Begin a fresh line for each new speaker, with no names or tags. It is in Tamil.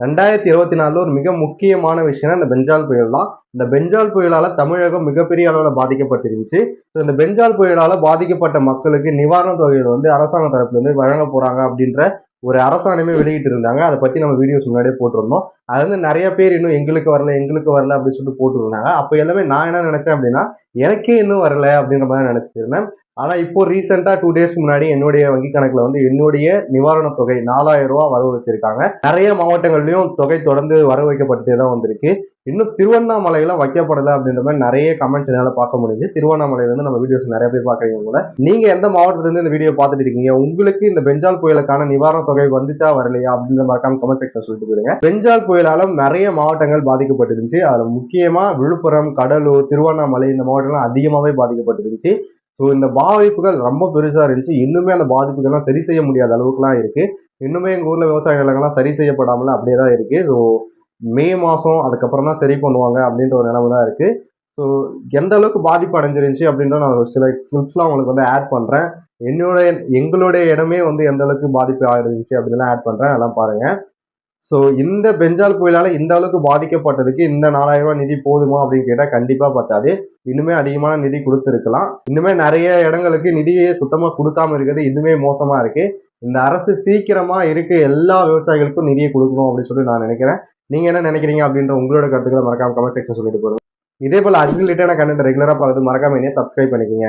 ரெண்டாயிரத்தி இருபத்தி நாலுல ஒரு மிக முக்கியமான விஷயம் இந்த பெஞ்சால் புயல் தான். இந்த பெஞ்சால் புயலால தமிழகம் மிகப்பெரிய அளவில் பாதிக்கப்பட்டிருந்துச்சு. ஸோ இந்த பெஞ்சால் புயலால பாதிக்கப்பட்ட மக்களுக்கு நிவாரண தொகைகள் வந்து அரசாங்க தரப்புல இருந்து வழங்க போறாங்க அப்படின்ற ஒரு அரசாணையுமே வெளியிட்டு இருந்தாங்க அதை பத்தி நம்ம வீடியோஸ் முன்னாடியே போட்டிருந்தோம். அது வந்து நிறைய பேர் இன்னும் எங்களுக்கு வரல எங்களுக்கு வரல அப்படின்னு சொல்லிட்டு போட்டுருந்தாங்க. அப்போ எல்லாமே நான் என்ன நினைச்சேன் அப்படின்னா எனக்கே இன்னும் வரல அப்படின்ற மாதிரி நினைச்சிட்டு இருந்தேன் ஆனா இப்போ ரீசெண்டா டூ டேஸ் முன்னாடி என்னுடைய வங்கி கணக்குல வந்து என்னுடைய நிவாரணத் தொகை நாலாயிரம் ரூபா வரவு வச்சிருக்காங்க. நிறைய மாவட்டங்கள்லயும் தொகை தொடர்ந்து வர வைக்கப்பட்டுட்டே தான் வந்திருக்கு. இன்னும் திருவண்ணாமலையில வைக்கப்படலை அப்படின்ற மாதிரி நிறைய கமெண்ட்ஸ் என்னால பார்க்க முடிஞ்சு திருவண்ணாமலையில இருந்து நம்ம வீடியோஸ் நிறைய பேர் பாக்குறீங்க கூட நீங்க எந்த மாவட்டத்துல இருந்து இந்த வீடியோ பார்த்துட்டு இருக்கீங்க? உங்களுக்கு இந்த பெஞ்சால் புயலுக்கான நிவாரண தொகை வந்துச்சா வரலையா அப்படின்ற மறக்காம கமெண்ட் செக்ஷன் சொல்லிட்டு போயிருங்க பெஞ்சால் புயலால நிறைய மாவட்டங்கள் பாதிக்கப்பட்டிருந்துச்சு. அதுல முக்கியமா விழுப்புரம் கடலூர் திருவண்ணாமலை இந்த மாவட்டங்கள்லாம் அதிகமாவே பாதிக்கப்பட்டிருந்துச்சு. ஸோ இந்த பாதிப்புகள் ரொம்ப பெருசா இருந்துச்சு. இன்னுமே அந்த பாதிப்புகள்லாம் சரி செய்ய முடியாத அளவுக்குலாம் இருக்கு. இன்னுமே எங்க ஊர்ல விவசாய நிலங்கள்லாம் சரி செய்யப்படாமல அப்படியே தான் இருக்கு. ஸோ மே மாதம் அதுக்கப்புறம் தான் சரி பண்ணுவாங்க அப்படின்ற ஒரு நிலைமை தான் இருக்கு. ஸோ எந்த அளவுக்கு பாதிப்பு அடைஞ்சிருந்துச்சு அப்படின்ற நான் ஒரு சில கிளிப்ஸ்லாம் உங்களுக்கு வந்து ஆட் பண்ணுறேன் என்னோட எங்களுடைய இடமே வந்து எந்த அளவுக்கு பாதிப்பு ஆயிருந்துச்சு அப்படின்லாம் ஆட் பண்ணுறேன் அதெல்லாம் பாருங்க. ஸோ இந்த பெஞ்சால் புயலால் இந்த அளவுக்கு பாதிக்கப்பட்டதுக்கு இந்த நாலாயிரம் ரூபாய் நிதி போதுமா அப்படின்னு கேட்டால் கண்டிப்பாக பத்தாது. இன்னுமே அதிகமான நிதி கொடுத்துருக்கலாம். இன்னுமே நிறைய இடங்களுக்கு நிதியே சுத்தமாக கொடுக்காம இருக்கிறது இன்னுமே மோசமாக இருக்குது இந்த அரசு சீக்கிரமா இருக்க எல்லா விவசாயிகளுக்கும் நிதியை கொடுக்கணும் அப்படின்னு சொல்லி நான் நினைக்கிறேன். நீங்க என்ன நினைக்கிறீங்க அப்படின்ற உங்களோட கருத்துக்களை மறக்காம கமெண்ட் செக்ஷன் சொல்லிட்டு போறோம் இதே போல அக்ரிலேட்டான கண்டென்ட் ரெகுலரா பார்த்து மறக்காம என்ன சப்ஸ்கிரைப் பண்ணிக்கோங்க.